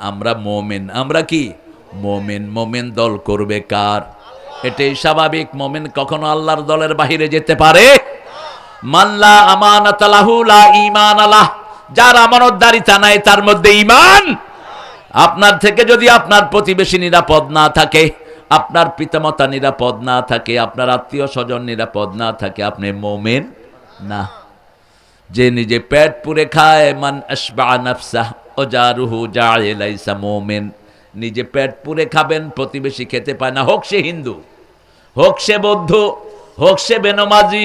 আমরা মোমেন, আমরা কি? মোমেন মোমেন দল করবে কার? এটাই স্বাভাবিক, মোমেন কখনো আল্লাহর দলের বাহিরে যেতে পারে? মাল্লা আমানাত লাহু লা ঈমান আলাহ যার আমানতদারিতা নাই, তার মধ্যে ঈমান আপনার থেকে যদি আপনার প্রতিবেশী নিরাপদ না থাকে, আপনার পিতামাতা নিরাপদ না থাকে, আপনার আত্মীয় স্বজন নিরাপদ না থাকে, আপনি মোমেন না। যে নিজে পেট পুরে খায়, মান আশবা নাফসাহ ও জারুহু জাইলাইসা মোমেন। নিজে পেট পুরে খাবেন, প্রতিবেশী খেতে পায় না। হোক সে হিন্দু, হোক সে বৌদ্ধ, হোক সে বেনমাজি,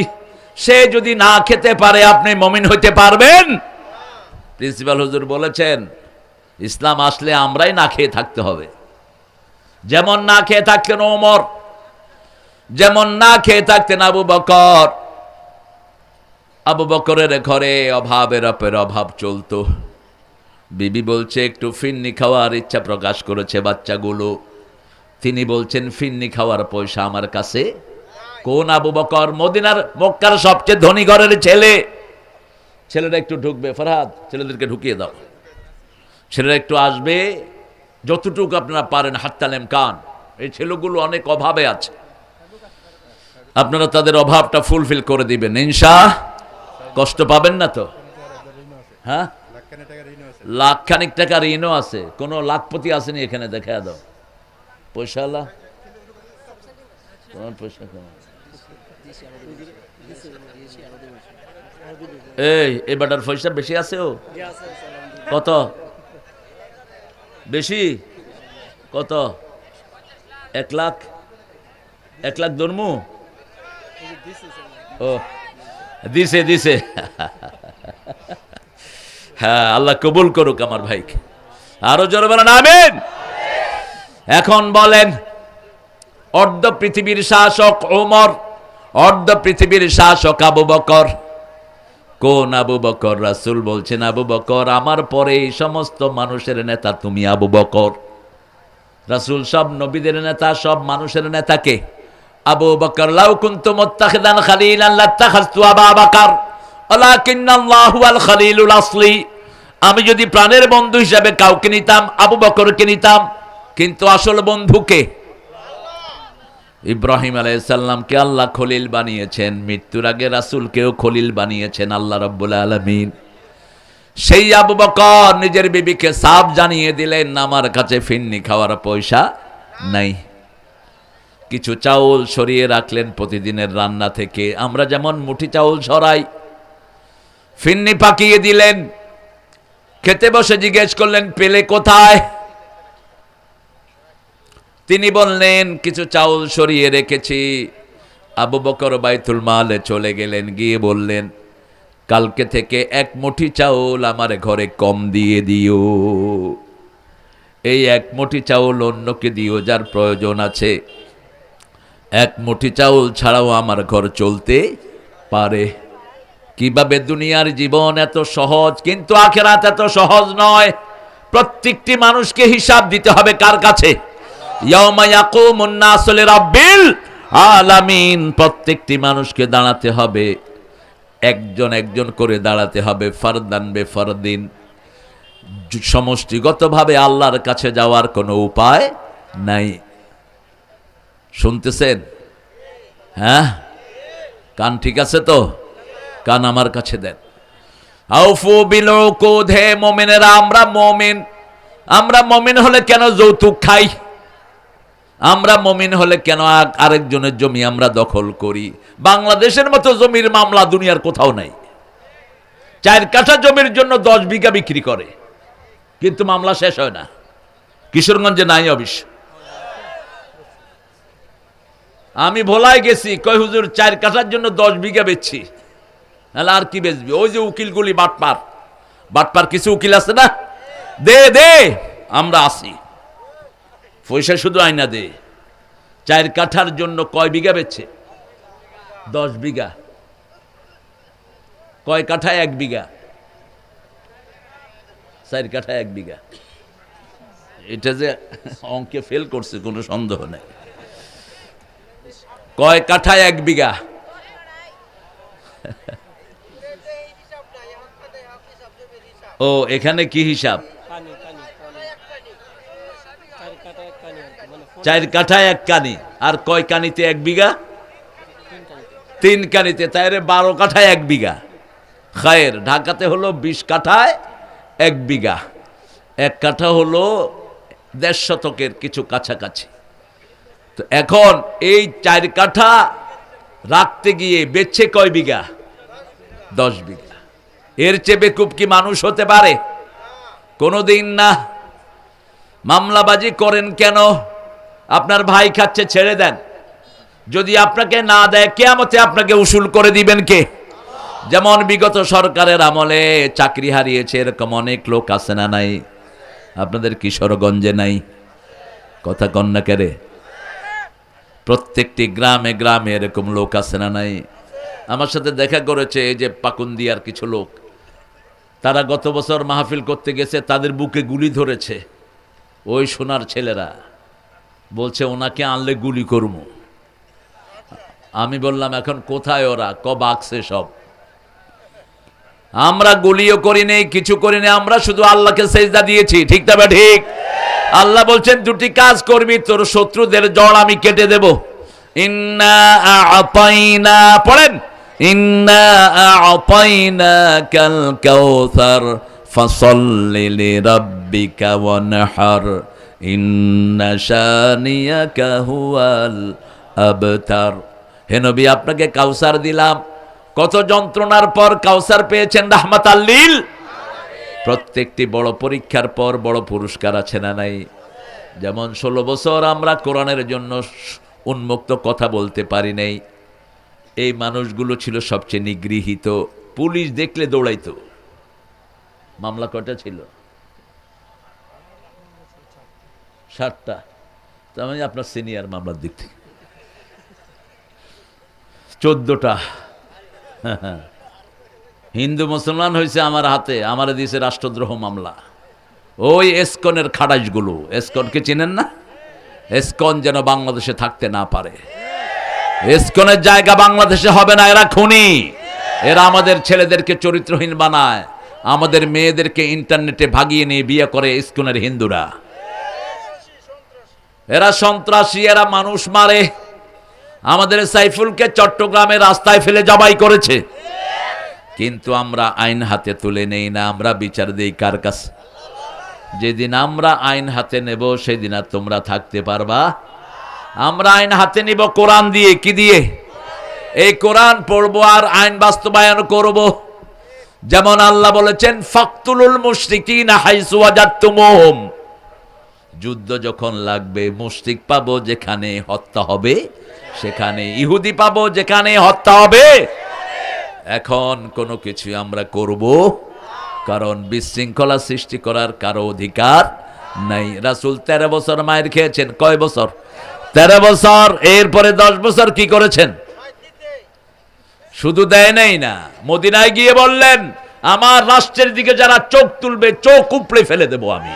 সে যদি না খেতে পারে, আপনি মমিন হইতে পারবেন? প্রিন্সিপাল হুজুর বলেছেন, ইসলাম আসলে আমরাই না খেয়ে থাকতে হবে। যেমন না খেয়ে থাকতেন ওমর, যেমন না খেয়ে থাকতেন আবু বকর। আবু বকরের ঘরে অভাবের অপের অভাব চলতো। বিবি বলছে, একটু ফিন্নি খাওয়ার ইচ্ছা প্রকাশ করেছে বাচ্চাগুলো। তিনি বলছেন, ফিন্নি খাওয়ার পয়সা আমার কাছে? কোন আবু বকর মদিনার মক্কার সবচেয়ে ধনী ঘরের ছেলে? ছেলেরা একটু ঢুকবে, ফরহাদ, ছেলেদেরকে ঢুকিয়ে দাও। ছেলেরা একটু আসবে, যতটুকু আপনারা পারেন হাত্তালেম কান এই ছেলেগুলো অনেক অভাবে আছে। আপনারা তাদের অভাবটা ফুলফিল করে দিবেন। ইনশা, কষ্ট পাবেন না তো? হ্যাঁ? লাখ খানিক টাকা ঋণও আছে, কোনো লাখপতি আসেনি এখানে, দেখা দাও। পয়সালা তোমার পয়সা এই এই বাটার পয়সা বেশি আছে ও? কত? বেশি? কত? এক লাখ? এক লাখ ধর্মু? ও, দিছে দিছে। হ্যাঁ আল্লাহ কবুল করুক আমার ভাইকে। আরও জোরে বলেন, আমিন। এখন বলেন, অর্ধ পৃথিবীর শাসক ওমর অর্ধ পৃথিবীর শাসক আবু বকর। কোন আবু বকর? রাসুল বলছেন, আবু বকর, আমার পরে এই সমস্ত মানুষের নেতা তুমি আবু বকর। রাসুল, সব নবীদের নেতা, সব মানুষের নেতাকে আবু বকর, লাউ কুন্তু মুত্তাখিদান খালিলান লাত্তাখাযতু আবা বকর। ওয়ালাকিন্নাল্লাহু আল খালিলুল আসলি আমি যদি প্রাণের বন্ধু হিসাবে কাউকে নিতাম, আবু বকরকে নিতাম, কিন্তু আসল বন্ধুকে ইব্রাহিম আলাইসাল্লামকে আল্লাহ খলিল বানিয়েছেন, মৃত্যুর আগে রাসুলকেও খলিল বানিয়েছেন আল্লাহ রব্বুল আলমিন। সেই আবু বকর নিজের বিবিকে সাফ জানিয়ে দিলেন, আমার কাছে ফিন্নি খাওয়ার পয়সা নাই। কিছু চাউল সরিয়ে রাখলেন প্রতিদিনের রান্না থেকে। আমরা যেমন মুঠি চাউল সরাই, ফিন্নি পাকিয়ে দিলেন। খেতে বসে জিজ্ঞেস করলেন, পেলে কোথায়? তিনি বললেন, কিছু চাউল সরিয়ে রেখেছি। আবু বকর বাইতুল মালে চলে গেলেন, গিয়ে বললেন, কালকে থেকে এক মুঠি চাউল আমার ঘরে কম দিয়ে দিও। এই এক মুঠি চাউল অন্যকে দিও যার প্রয়োজন আছে। এক মুঠি চাউল ছাড়াও আমার ঘর চলতে পারে। কীভাবে দুনিয়ার জীবন এত সহজ, কিন্তু আখেরাত এত সহজ নয়। প্রত্যেকটি মানুষকে হিসাব দিতে হবে কার কাছে? প্রত্যেকটি মানুষকে দাঁড়াতে হবে, একজন একজন করে দাঁড়াতে হবে, ফারদান বে ফারদিন সমষ্টিগতভাবে আল্লাহর কাছে যাওয়ার কোনো উপায় নাই। শুনতেছেন? হ্যাঁ? কান ঠিক আছে তো? কান আমার কাছে দেন। আউফু বিল হে মোমেনেরা, আমরা মোমিন। আমরা মমিন হলে কেন যৌতুক খাই? আমরা মমিন হলে কেন আরেকজনের জমি আমরা দখল করি? বাংলাদেশের মতো জমির মামলা দুনিয়ার কোথাও নাই। চার কাঠা জমির জন্য দশ বিঘা বিক্রি করে। কিন্তু মামলা শেষ হয় না। কিশোরগঞ্জে নাই অবশ্য। আমি ভোলায় গেছি, কয় হুজুর, চার কাঠার জন্য দশ বিঘা বেচছি। তাহলে আর কি বেচবি? ওই যে উকিলগুলি বাটপার। বাটপার কিছু উকিল আছে না? দে দে, আমরা আসি। পয়সা শুধু আয়না দে। চার কাঠার জন্য কয় বিঘা বেচছে দশ বিঘা। কয় কাঠা এক বিঘা? চার কাঠা এক বিঘা। এটা যে অঙ্কে ফেল করছে, কোনো সন্দেহ নেই। কয় কাঠা এক বিঘা? ও, এখানে কি হিসাব? চার কাঠায় এক কানি। আর কয় কানিতে এক বিঘা? তিন কানিতে। তাইরে বারো কাঠায় এক বিঘা। খায়ের, ঢাকাতে হলো বিশ কাঠায় এক বিঘা। এক কাঠা হলো দেড় শতকের কিছু কাছাকাছি। তো এখন এই চার কাঠা রাখতে গিয়ে বেচছে কয় বিঘা? দশ বিঘা। এর চেয়ে বেকুব কি মানুষ হতে পারে? কোনোদিন না। মামলাবাজি করেন কেন? আপনার ভাই খাচ্ছে, ছেড়ে দেন। যদি আপনাকে না দেয়, কেয়ামতে আপনাকে উসুল করে দিবেন কে? যেমন বিগত সরকারের আমলে চাকরি হারিয়েছে, এরকম অনেক লোক আছে না নাই? আপনাদের কিশোরগঞ্জে নাই? কথা কন্যা কেরে প্রত্যেকটি গ্রামে গ্রামে এরকম লোক আছে না নাই? আমার সাথে দেখা করেছে, এই যে পাকুন্দিয়ার কিছু লোক। তারা গত বছর মাহফিল করতে গেছে, তাদের বুকে গুলি ধরেছে। ওই সোনার ছেলেরা বলছে, ওনাকে আনলে গুলি করব। আমি বললাম, এখন কোথায় ওরা? কব আঁকছে সব আমরা গুলিও করি কিছু করি আমরা শুধু আল্লাহকে সেজদা দিয়েছি। ঠিক তবে ঠিক? আল্লাহ বলছেন, দুটি কাজ করবি, তোর শত্রুদের জল আমি কেটে দেব। ইন্না পড়েন? ইন্না আপাইনা কাল কাউসার ফসল্লি লিরাব্বিকা ওয়ানহার ইন্না শানিয়াকা হুয়াল আবতার হে নবী, আপনাকে কাউসার দিলাম। কত যন্ত্রণার পর কাউসার পেয়েছেন রাহমাত আল্লিল প্রত্যেকটি বড় পরীক্ষার পর বড় পুরস্কার আছে না নাই? যেমন ষোলো বছর আমরা কোরআনের জন্য উন্মুক্ত কথা বলতে পারি নাই। এই মানুষগুলো ছিল সবচেয়ে নিগৃহীত। পুলিশ দেখলে দৌড়াইতো। মামলা কটা ছিল? ষাটটা তার মানে আপনার সিনিয়র মামলার দিক থেকে। চোদ্দটা। হিন্দু মুসলমান হয়েছে আমার হাতে, আমার দিয়েছে রাষ্ট্রদ্রোহ মামলা। ওই এসকনের খাড়াইশগুলো এসকনকে চিনেন না? এসকন যেন বাংলাদেশে থাকতে না পারে। এসকনের জায়গা বাংলাদেশে হবে না, এরা খুনি। এরা আমাদের ছেলেদেরকে চরিত্রহীন বানায়। আমাদের মেয়েদেরকে ইন্টারনেটে ভাগিয়ে নিয়ে বিয়ে করে ইস্কনের হিন্দুরা। এরা সন্ত্রাসী, এরা মানুষ মারে। আমাদের সাইফুলকে চট্টগ্রামে রাস্তায় ফেলে জবাই করেছে। কিন্তু আমরা আইন হাতে তুলে নেই না, আমরা বিচার দেই কার কাছে। যেদিন আমরা আইন হাতে নেব, সেদিন আর তোমরা থাকতে পারবা আমরা আইন হাতে নিব, কোরআন দিয়ে, কি দিয়ে? এই কোরআন পড়ব আর আইন বাস্তবায়ন করব। যেমন আল্লাহ বলেছেন, ফাকতুলুল মুশরিকিন যুদ্ধ যখন লাগবে, মুশরিক পাবো যেখানে হত্যা হবে, সেখানে ইহুদি পাবো যেখানে হত্যা হবে। এখন কোনো কিছু আমরা করব, কারণ বিশৃঙ্খলা সৃষ্টি করার কারও অধিকার নাই। রাসুল তেরো বছর মায়ের খেয়েছেন, কয় বছর? তেরো বছর, এরপরে দশ বছর কি করেছেন? শুধু দেয় নাই না, মদিনায় গিয়ে বললেন, আমার রাষ্ট্রের দিকে যারা চোখ তুলবে, চোখ উপড়ে ফেলে দেব আমি।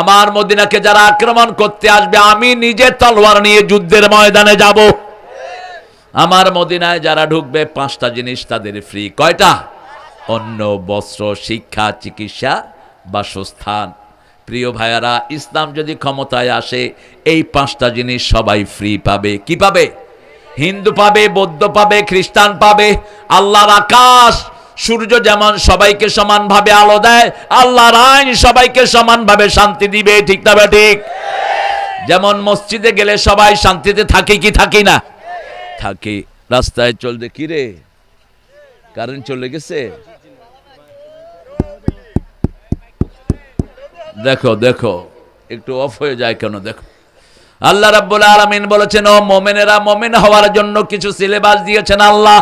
আমার মদিনাকে যারা আক্রমণ করতে আসবে, আমি নিজে তলোয়ার নিয়ে যুদ্ধের ময়দানে যাব। আমার মদিনায় যারা ঢুকবে, পাঁচটা জিনিস তাদের ফ্রি কয়টা? অন্ন, বস্ত্র, শিক্ষা, চিকিৎসা, বাসস্থান। প্রিয় ভাইয়ারা, ইসলাম যদি ক্ষমতায় আসে, এই পাঁচটা জিনিস সবাই ফ্রি পাবে। কি পাবে? হিন্দু পাবে, বৌদ্ধ পাবে, খ্রিস্টান পাবে। আল্লাহর আকাশ, সূর্য যেমন সবাইকে সমানভাবে আলো দেয়, আল্লাহর আইন সবাইকে সমানভাবে শান্তি দিবে, ঠিক তবে ঠিক? যেমন মসজিদে গেলে সবাই শান্তিতে থাকে কি থাকি না? থাকি। রাস্তায় চলতে কি রে? কারেন্ট চলে গেছে? দেখো দেখো। একটু অফ হয়ে যায় কেন, দেখো। আল্লাহ রাব্বুল আলামিন বলেছেন, ও মোমেনেরা, মোমেন হওয়ার জন্য কিছু সিলেবাস দিয়েছেন আল্লাহ।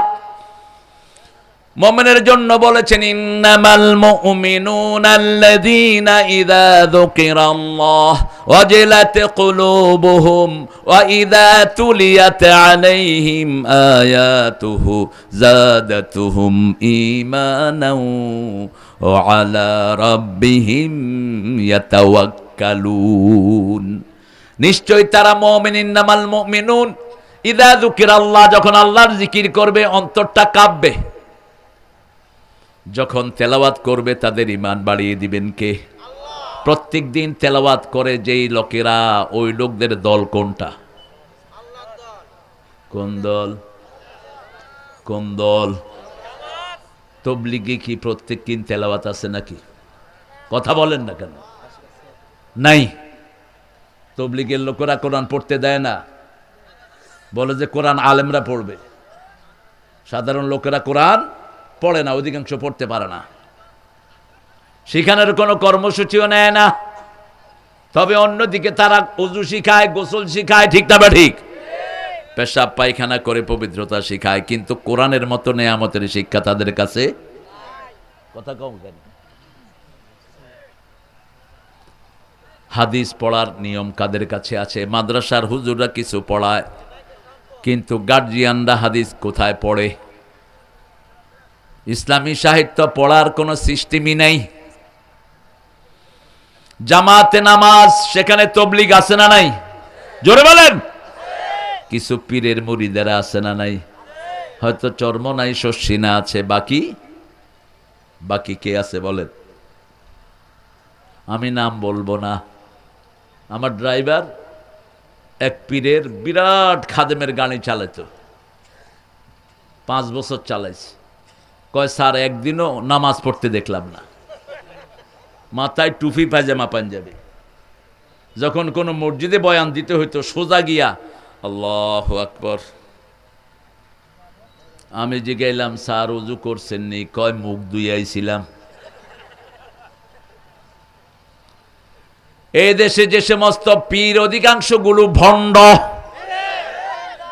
মোমেনের জন্য বলেছেন, ইন্নামাল মুমিনুনা আল্লাযীনা ইযা যুকিরাল্লাহ ওয়াজিলাত কুলুবুহুম ওয়া ইযা তুলিয়াত আলাইহিম আয়াতুহু যাদাতুহুম ঈমানাও আলা রাব্বিহিম ইয়াতাওয়াক্কালুন নিশ্চয় তারা মুমিন, ইন্নামাল মুমিনুন। ইযা যুকিরাল্লাহ, যখন আল্লাহর জিকির করবে, অন্তরটা কাঁপবে। যখন তেলাওয়াত করবে, তাদের ইমান বাড়িয়ে দিবেন কে? প্রত্যেক দিন তেলাওয়াত করে যেই লোকেরা, ওই লোকদের দল কোনটা? কোন দল? কোন দল? তবলিগে কি প্রত্যেক দিন তেলাওয়াত আছে নাকি? কথা বলেন না কেন? নাই। তবলিগের লোকেরা কোরআন পড়তে দেয় না। বলে যে কোরআন আলেমরা পড়বে। সাধারণ লোকেরা কোরআন পড়ে না, অধিকাংশ পড়তে পারে না। সেখানের কোনো কর্মসূচিও নেয় না। তবে অন্যদিকে তারা উজু শিখায়, গোসল শিখায়, ঠিক না বা ঠিক? পেশাব পায়খানা করে পবিত্রতা শিখায়, কিন্তু কোরআনের মতো নেয়ামতের শিক্ষা তাদের কাছে কথা কম কেন? হাদিস পড়ার নিয়ম কাদের কাছে আছে? মাদ্রাসার হুজুররা কিছু পড়ায়, কিন্তু গার্জিয়ানরা হাদিস কোথায় পড়ে? ইসলামী সাহিত্য পড়ার কোনো সিস্টেমই নেই। জামাতে নামাজ সেখানে তবলিগ আছে না নাই? জোরে বলেন। কিছু পীরের মুড়িদেরা আছে না নাই? হয়তো চর্ম নাই শস্যিনা আছে। বাকি? বাকি কে আছে বলেন? আমি নাম বলব না। আমার ড্রাইভার এক পীরের বিরাট খাদেমের গাড়ি চালাতো পাঁচ বছর চালাইছে। কয়, স্যার, একদিনও নামাজ পড়তে দেখলাম না। মাথায় টুপি, পায়জামা, পাঞ্জাবি। যখন কোনো মসজিদে বয়ান দিতে হইতো, সোজা গিয়া আল্লাহ আকবর। আমি যে গেলাম স্যার, উজু করছেন নি কয় মুখ দুইয়াইছিলাম এই দেশে যে সমস্ত পীর অধিকাংশগুলো ভণ্ড।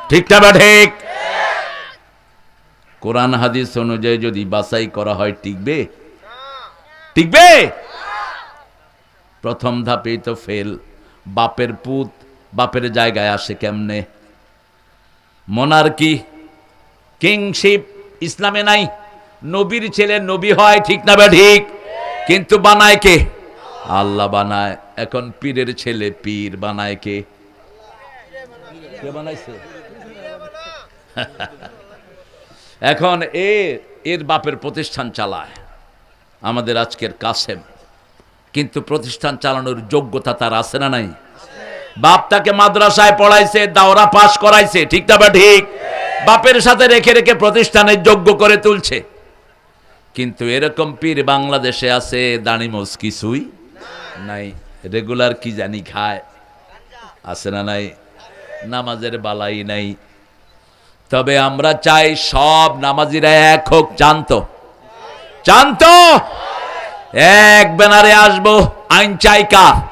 ঠিকটা বা ঠিক? কোরআন, হাদিস অনুযায়ী যদি বাছাই করা হয়, টিকবে? টিকবে? প্রথম ধাপেই তো ফেল। বাপের পুত বাপের জায়গায় আসে কেমনে? মনার্কি, কিংশিপ ইসলামে নাই। নবীর ছেলে নবী হয়, ঠিক না বা ঠিক? কিন্তু বানায় কে? আল্লাহ বানায়। এখন পীরের ছেলে পীর বানায় কে? কে বানাইছে? এখন এ, এর বাপের প্রতিষ্ঠান চালায়। আমাদের আজকের কাসেম। কিন্তু প্রতিষ্ঠান চালানোর যোগ্যতা তার আছে না নাই? বাপ তাকে মাদ্রাসায় পড়াইছে, দাওরা পাশ করাইছে, ঠিক না বা ঠিক? বাপের সাথে রেখে রেখে প্রতিষ্ঠানের যোগ্য করে তুলছে। কিন্তু এরকম পীর বাংলাদেশে আছে দাঁড়িমোজ কিছুই নাই। রেগুলার কি জানি খায়, আছে না নাই? নামাজের বালাই নাই। তবে আমরা চাই সব নামাজিরা এক হোক, জানতো। জানতো? এক ব্যানারে আসব, আইন চাই কার?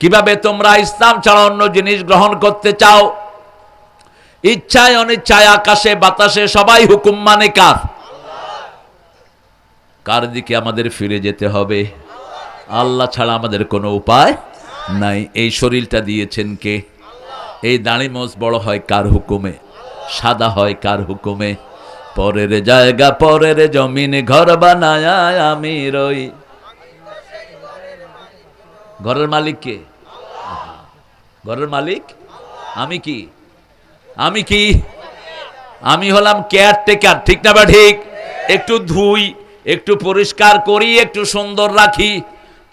কীভাবে তোমরা ইসলাম ছাড়া অন্য জিনিস গ্রহণ করতে চাও? ইচ্ছায় অনিচ্ছায় আকাশে বাতাসে সবাই হুকুম মানে কার? কার দিকে আমাদের ফিরে যেতে হবে? আল্লাহ। ছাড়া আমাদের কোনো উপায় নাই। এই শরীরটা দিয়েছেন কে? এই দাড়ি মোজ বড় হয় কার হুকুমে? সাদা হয় কার হুকুমে? পরের জায়গা, পরের জমিন ঘর বানায় আমি রই। ঘরের মালিক কে? ঘরের মালিক? আমি কি? আমি কি? আমি হলাম কেয়ারটেকার, ঠিক না বা ঠিক? একটু ধুই, একটু পরিষ্কার করি, একটু সুন্দর রাখি,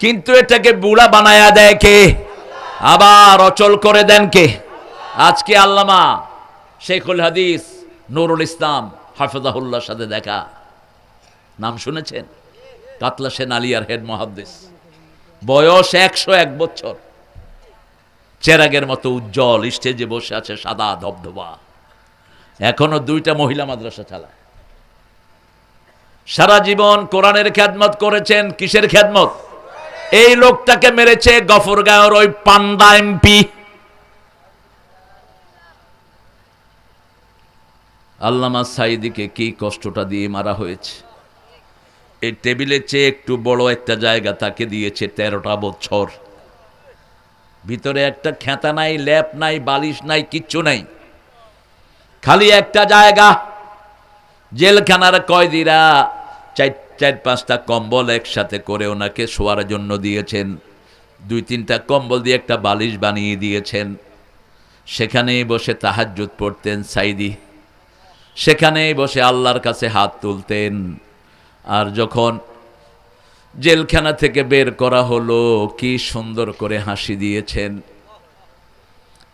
কিন্তু এটাকে বুড়া বানায়া দেয় কে? আবার অচল করে দেন কে? আজকে আল্লামা শেখুল হাদিস নুরুল ইসলাম হাফেজাহুল্লার সাথে দেখা। নাম শুনেছেন? কাতলা সেন আলিয়ার হেড মহাদ্দিস। বয়স একশো এক বছর। চেরাগের মতো উজ্জ্বল, স্টেজে বসে আছে সাদা ধবধবা। এখনও দুইটা মহিলা মাদ্রাসা চালায়। সারা জীবন কোরআনের খ্যাদমত করেছেন, কিসের খ্যাদমত এই লোকটাকে মেরেছে গফরগাঁওর ওই পান্ডা এমপি। আল্লামা সাইদিকে কি কষ্টটা দিয়ে মারা হয়েছে? এই টেবিলের চেয়ে একটু বড় একটা জায়গা তাকে দিয়েছে তেরোটা বছর। ভিতরে একটা খেতা নাই, ল্যাপ নাই, বালিশ নাই, কিচ্ছু নাই। খালি একটা জায়গা, জেলখানার কয়দিরা চার চার পাঁচটা কম্বল একসাথে করে ওনাকে শোয়ার জন্য দিয়েছেন। দুই তিনটা কম্বল দিয়ে একটা বালিশ বানিয়ে দিয়েছেন। সেখানেই বসে তাহাজ্জুদ পড়তেন সাইদি। সেখানেই বসে আল্লাহর কাছে হাত তুলতেন। আর যখন জেলখানা থেকে বের করা হলো, কি সুন্দর করে হাসি দিয়েছেন।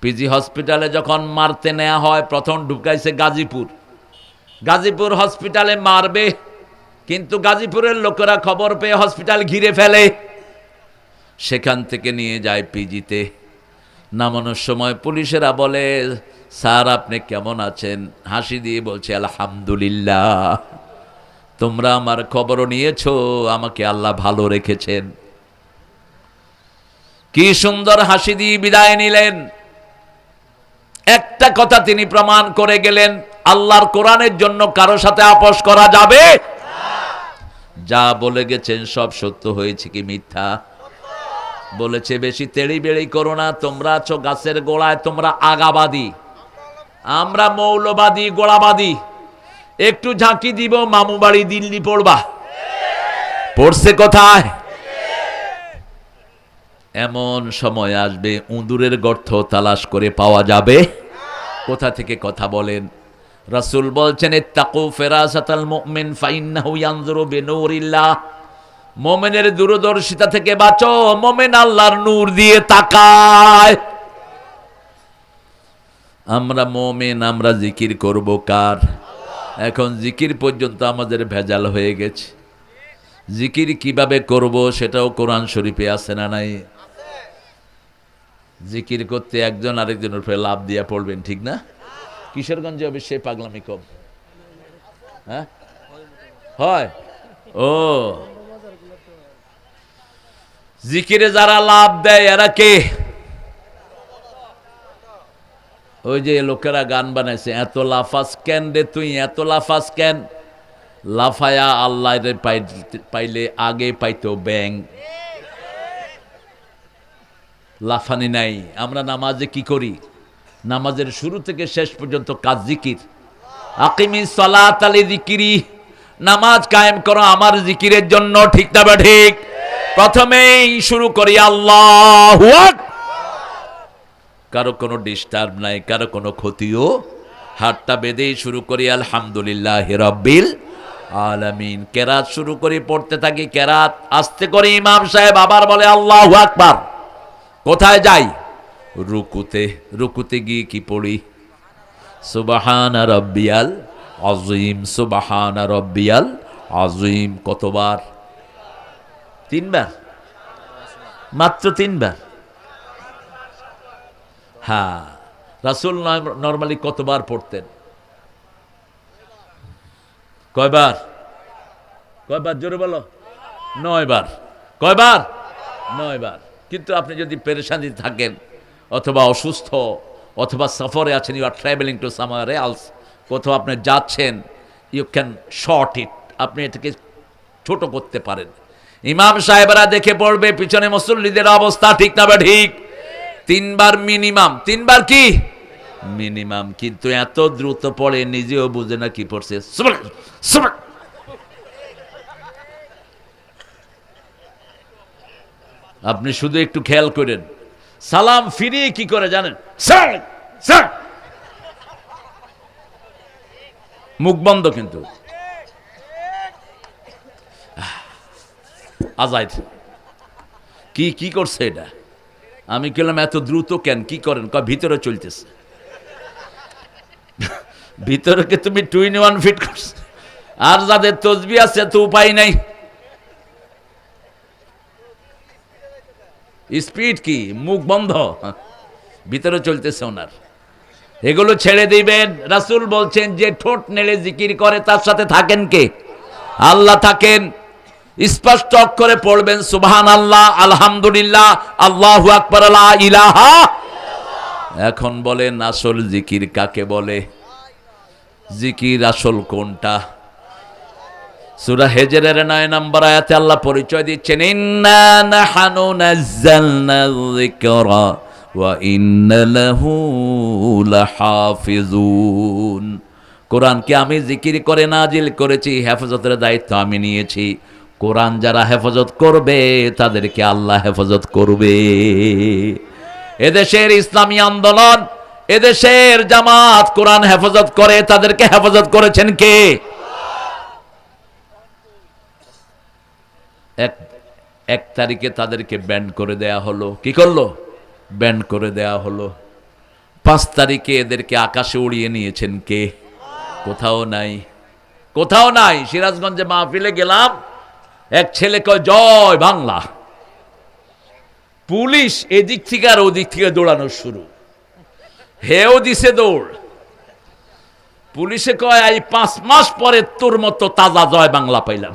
পিজি হসপিটালে যখন মারতে নেওয়া হয়, প্রথম ঢুকাইছে গাজীপুর। গাজীপুর হসপিটালে মারবে, কিন্তু গাজীপুরের লোকেরা খবর পেয়ে হসপিটাল ঘিরে ফেলে। সেখান থেকে নিয়ে যায় পিজিতে নামানোর সময় পুলিশেরা বলে, স্যার, আপনি কেমন আছেন? হাসি দিয়ে বলছে, আলহামদুলিল্লাহ। তোমরা আমার খবরও নিয়েছ, আমাকে আল্লাহ ভালো রেখেছেন। কি সুন্দর হাসি দিয়ে বিদায় নিলেন। একটা কথা তিনি প্রমাণ করে গেলেন, আল্লাহর কোরআনের জন্য কারও সাথে আপোষ করা যাবে? যা বলে গেছেন সব সত্য হয়েছে কি মিথ্যা? বলেছে, বেশি তেড়ি বেড়ি করো না, তোমরা আছো গাছের গোড়ায়, তোমরা আগাবাদী। আমরা মৌলবাদী, গোড়াবাদী। একটু ঝাঁকি দিব, মামু বাড়ি দিল্লি পড়বা। পড়ছে কোথায়? এমন সময় আসবে, উঁদুরের গর্ত তালাশ করে পাওয়া যাবে। কোথা থেকে কথা বলেন? রাসূল বলছেন বিনূরিল্লাহ। মোমেনের দূরদর্শিতা থেকে বাঁচো। মোমেন আল্লাহর নূর দিয়ে তাকায়। আমরা মোমেন, আমরা জিকির করব কার? এখন জিকির পর্যন্ত আমাদের ভেজাল হয়ে গেছে। জিকির কীভাবে করব সেটাও কোরআন শরীফে আছে না নাই? জিকির করতে একজন আরেকজনের উপরে লাভ দিয়া পড়বেন, ঠিক না? কিশোরগঞ্জে অবশ্যই পাগলামি কম। হ্যাঁ? হয়? ও। জিকিরে যারা লাভ দেয়, এরা কে? ওই যে লোকেরা গান বানাইছে, এত লাফাস কেন রে তুই? এত লাফাস কেন? লাফায়া আল্লাহ রে পাইলে আগে পাইতো ব্যাং। লাফানি নাই। আমরা নামাজে কি করি? নামাজের শুরু থেকে শেষ পর্যন্ত কাজ জিকির। আকিমি সালাত আলি জিকিরি। নামাজ কায়েম করো আমার জিকিরের জন্য, ঠিক না ঠিক? প্রথমেই শুরু করি আল্লাহ কারও কোনো ডিস্টার্ব নাই, কারও কোনো ক্ষতিও। হাতটা বেঁধেই শুরু করি, আলহামদুলিল্লাহ রব্বিল আলামিন। কেরাত শুরু করি, পড়তে থাকি, কেরাত আসতে করে, ইমাম সাহেব আবার বলে, আল্লাহ আকবার। কোথায় যাই? রুকুতে রুকুতে গিয়ে কি পড়ি? সুবাহানা রব্বিয়াল আজিম সুবাহানা রব্বিয়াল আজিম কতবার? তিনবার? মাত্র তিনবার? হ্যাঁ রাসুল নর্মালি কতবার পড়তেন? কয়বার? কয়বার? জোরে বলো। নয়বার। কয়বার? নয়বার। কিন্তু আপনি যদি পেরেশানি থাকেন, অথবা অসুস্থ, অথবা সফরে আছেন you are travelling to somewhere else কোথাও আপনি যাচ্ছেন ইউ ক্যান শর্ট ইট আপনি এটাকে ছোট করতে পারেন। ইমাম সাহেবরা দেখে পড়বে, পিছনে মুসল্লিদের অবস্থা ঠিক না বা ঠিক। তিনবার মিনিমাম তিনবার কি? মিনিমাম কিন্তু এত দ্রুত পড়ে নিজেও বুঝে না কি পড়ছে। আপনি শুধু একটু খেয়াল করেন। সালাম ফিরিয়ে কি করে জানেন? মুখ বন্ধ কিন্তু। কি কি করছে এটা? আমি কেলাম এত দ্রুত কেন? কি করেন? কয়, ভিতরে চলতেছে। ভিতরে তুমি টুইন ওয়ান ফিট করছ। আর যাদের তসবি আছে তো উপায় নাই। স্পিড কি? মুখ বন্ধ। ভিতরে চলতেছে ওনার। এগুলো ছেড়ে দিবেন। রাসূল বলছেন, যে ঠোঁট নেড়ে জিকির করে, তার সাথে থাকেন কে? আল্লাহ থাকেন। স্পষ্ট অক্ষরে পড়বেন সুবাহান আল্লাহ আলহামদুলিল্লাহ, আল্লাহ আকবর ইলাহা এখন বলেন, আসল জিকির কাকে বলে? জিকির আসল কোনটা? সুরা হেজেরের নয় আয়াতে আল্লাহ পরিচয় দিচ্ছেন কোরআনকে আমি জিকির করে নাজিল করেছি, হেফাজতের দায়িত্ব আমি নিয়েছি। কোরআন যারা হেফাজত করবে, তাদেরকে আল্লাহ হেফাজত করবে। এদেশের ইসলামী আন্দোলন, এদেশের জামাত কোরআন হেফাজত করে, তাদেরকে হেফাজত করেছেন কে? এক এক তারিখে তাদেরকে ব্যান্ড করে দেয়া হলো। কি করল? ব্যান্ড করে দেয়া হলো। পাঁচ তারিখে এদেরকে আকাশে উড়িয়ে নিয়েছেন কে? কোথাও নাই। কোথাও নাই। সিরাজগঞ্জে মাহফিলে গেলাম। এক ছেলে কয়, জয় বাংলা। পুলিশ এদিক থেকে আর ওদিক থেকে দৌড়ানো শুরু। হেও দিছে দৌড়। পুলিশে কয়, এই পাঁচ মাস পরে তোর মতো তাজা জয় বাংলা পাইলাম।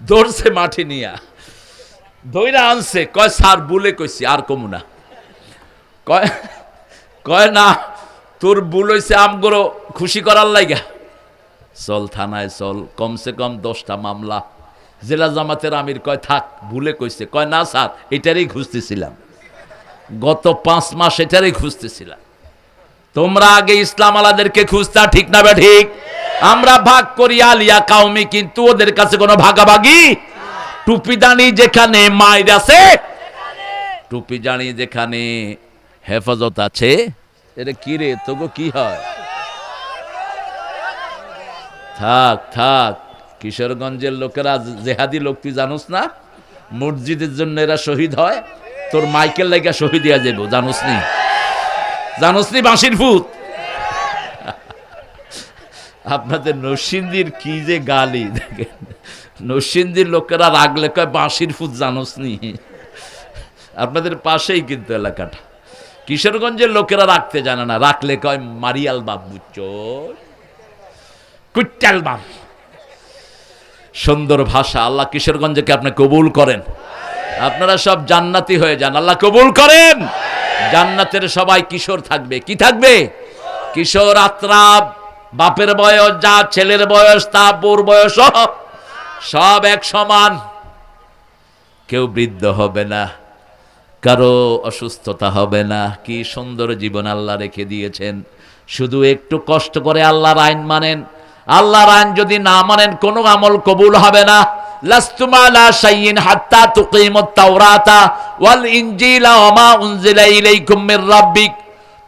দৌড়ছে মাঠে নিয়া। দইরা আনছে, কয়, স্যার, বুলে কইছি, আর কমু না। কয় কয়, না, তোর ভুল হয়েছে আমগুলো খুশি করার লাইগা। চল থানায় চল কমসে কম দশটা মামলা। জেলা জামাতের আমির কয়, থাক, ভুলে কইছে। কয়, না স্যার, এটারই খুঁজতেছিলাম। গত পাঁচ মাস এটারই খুঁজতেছিলাম। তোমরা আগে ইসলাম আলাদেরকে খুঁজতা ঠিক না বে ঠিক? আমরা ভাগ করি আলিয়া কাউমি কিন্তু ওদের কাছে কোনো ভাগাভাগি টুপি দানি যেখানে মায়ের আছে, টুপি জানি যেখানে হেফাজত আছে। এটা কি রে, তোগো কি হয়? থাক থাক, কিশোরগঞ্জের লোকেরা জেহাদি লোক, তুই জানোস না? মসজিদের জন্য এরা শহীদ হয়, তোর মাইকেল লাইগা শহীদ হয়ে যাব জানোস নি? জানোস নি বাঁশির ফুত আপনাদের নরসিংদীর কি যে গালি, দেখেন। নরসিংদীর লোকেরা রাগলে কয় বাঁশির ফুত জানোস নি? আপনাদের পাশেই কিন্তু এলাকাটা। কিশোরগঞ্জের লোকেরা রাখতে জানে না রাখলে কয় মারিয়াল বাপ বুচ্চর কুট্টাল বাপ সুন্দর ভাষা, আল্লাহ কিশোরগঞ্জকে আপনি কবুল করেন। আপনারা সব জান্নাতি হয়ে যান, আল্লাহ কবুল করেন। জান্নাতের সবাই কিশোর থাকবে। কি থাকবে? কিশোর আত্রাব বাপের বয়স, যা ছেলের বয়স, তা বোর বয়স সব এক সমান। কেউ বৃদ্ধ হবে না, কারও অসুস্থতা হবে না। কি সুন্দর জীবন আল্লাহ রেখে দিয়েছেন। শুধু একটু কষ্ট করে আল্লাহর আইন মানেন আল্লাহর আইন যদি না মানেন, কোনো আমল কবুল হবে না।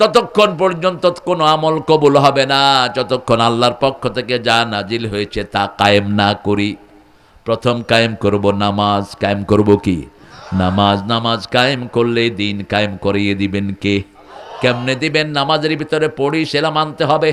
ততক্ষণ পর্যন্ত কোনো আমল কবুল হবে না। যতক্ষণ আল্লাহর পক্ষ থেকে যা নাজিল হয়েছে তা কায়েম না করি। প্রথম কায়েম করব নামাজ, কায়েম করব কি? নামাজ নামাজ কায়েম করলে দিন কায়েম করিয়ে দিবেন কে? কেমনে দিবেন? নামাজের ভিতরে পড়ি সেটা মানতে হবে।